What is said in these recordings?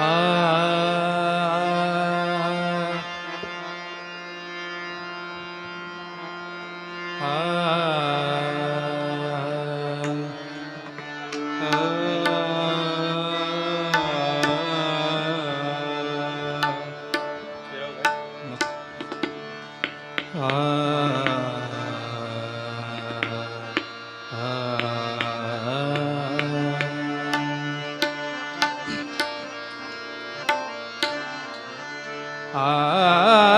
Ah. 啊。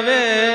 वेळ.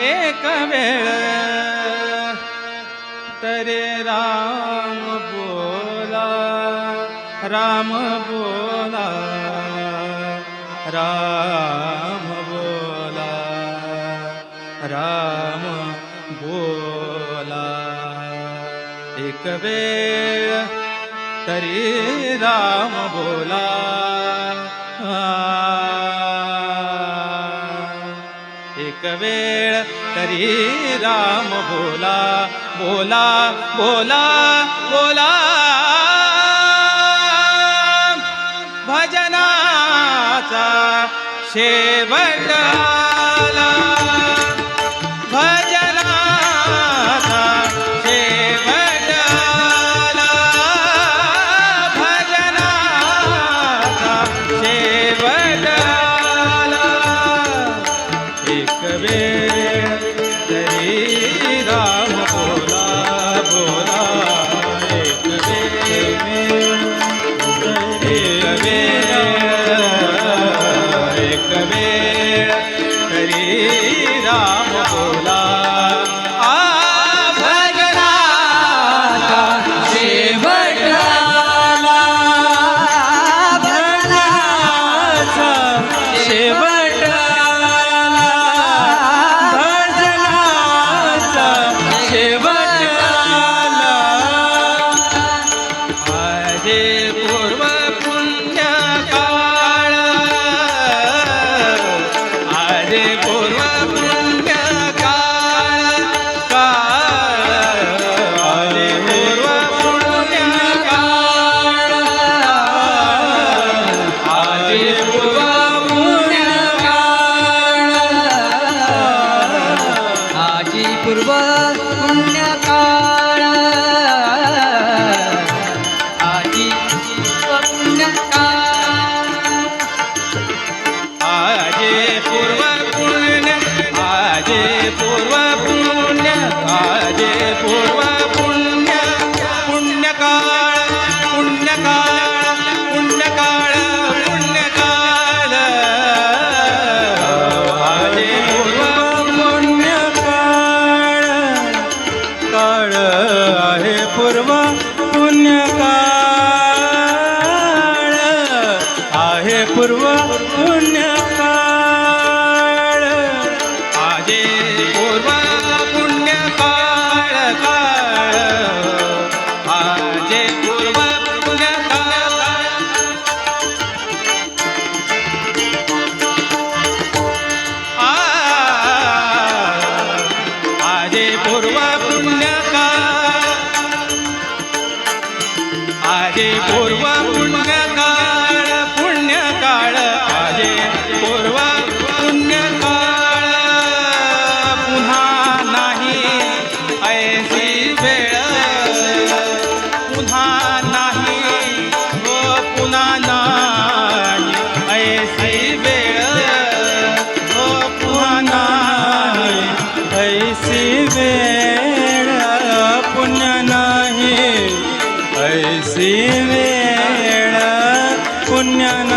एक वेळ. तरे राम बोला राम बोला राम बोला राम बोला. एक वेळ. तरी राम बोला. एक वेळ तरी राम बोला. बोला बोला बोला. भजनाचा शेवट पूर्व पुण्य पूर्वा पुण्यकाळ पुण्यकाळ आजे पूर्वा पुण्यकाळ पुन्हा नाही. ऐसी वेळ पुन्हा नाही. हो पुन्हा नाही. ऐसी वेळ हो पुन्हा नाही. ऐसी वेळ ಜ್ಞಾನ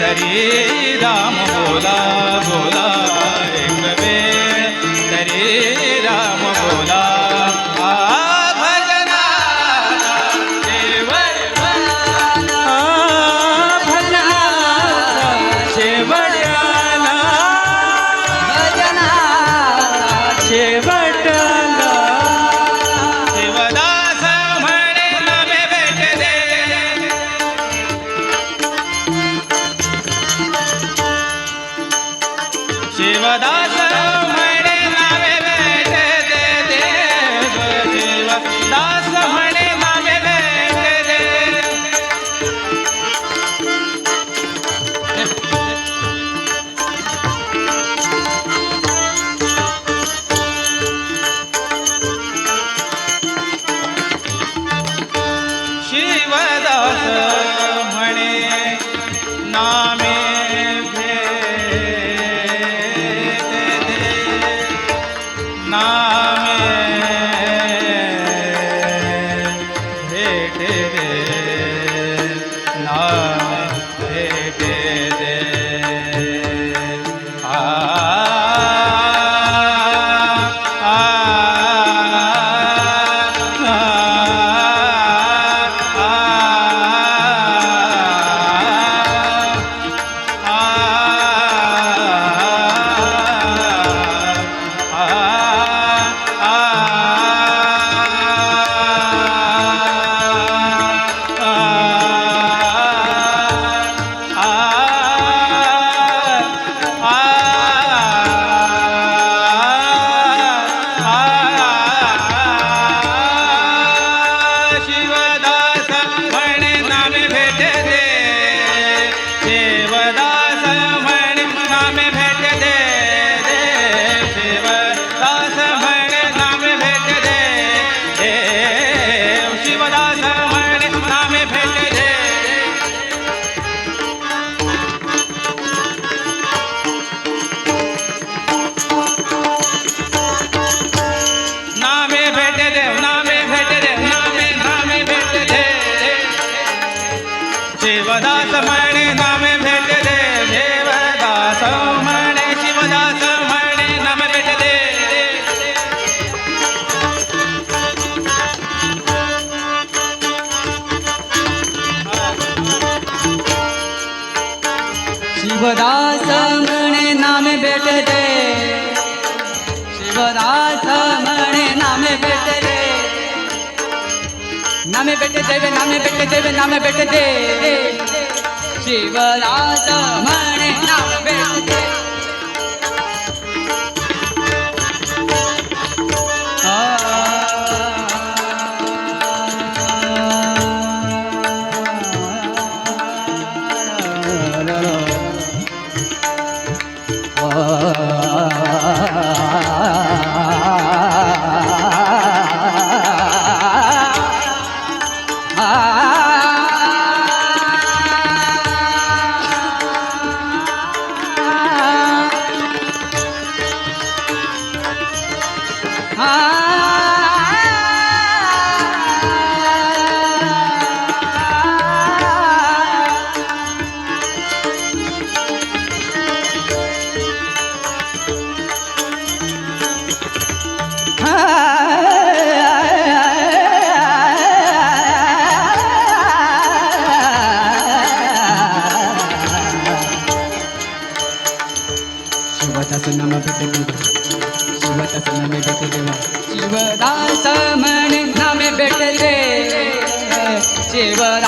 तरी राम बोला बोला एक वेळ. तरी राम સદા શિવદાસ મણે નામે બેટ દે. શિવદાસ મણે નામે બેટ દે. નામે બેટ દેવે નામે બેટ દેવે નામે બેટ દે. શિવદાસ મણે નામે બેટ દે. Vừa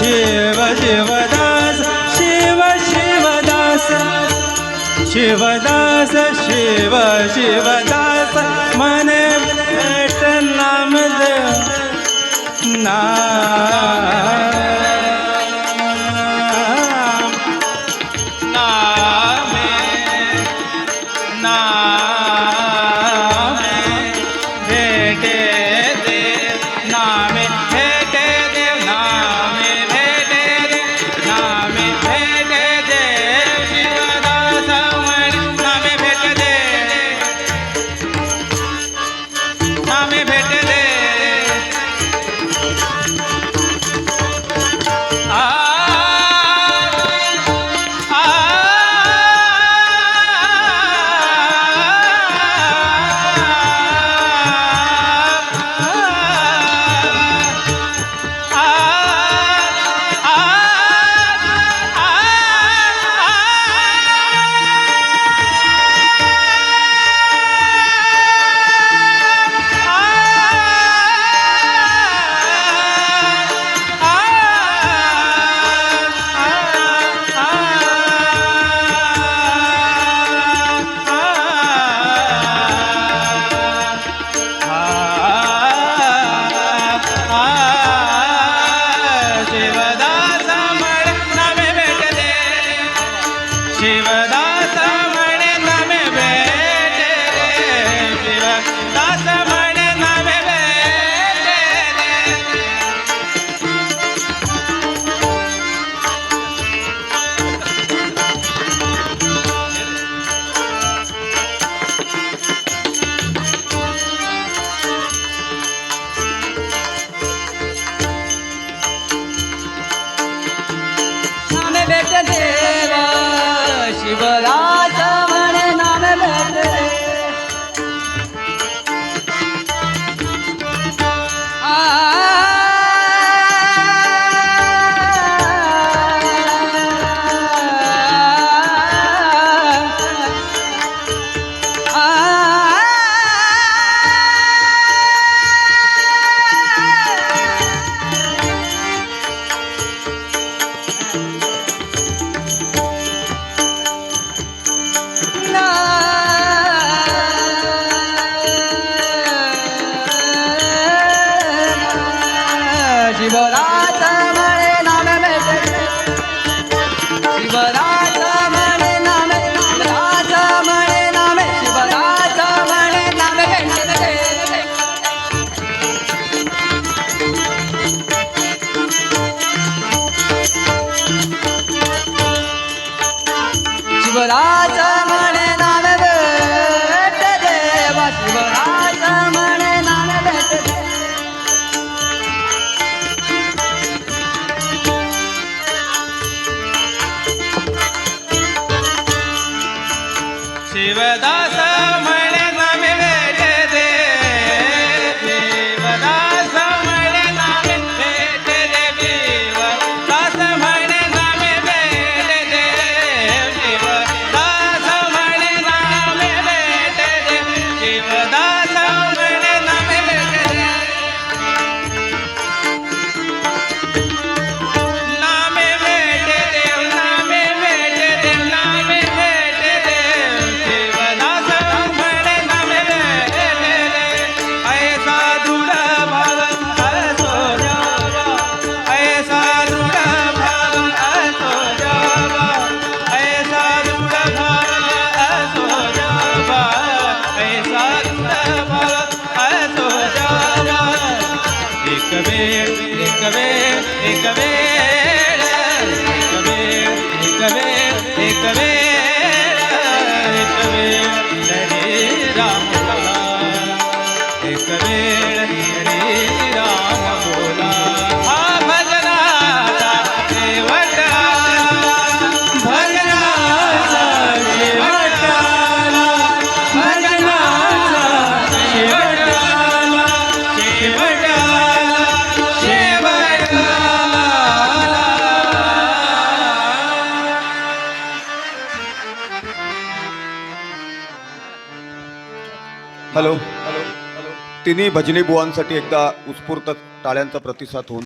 शिव शिवदास शिव शिवदास. शिवदास शिव शिवदास मने नाम शिवदास तिन्ही भजनी बुवांसाठी एकदा उत्स्फूर्त टाळ्यांचा प्रतिसाद होऊन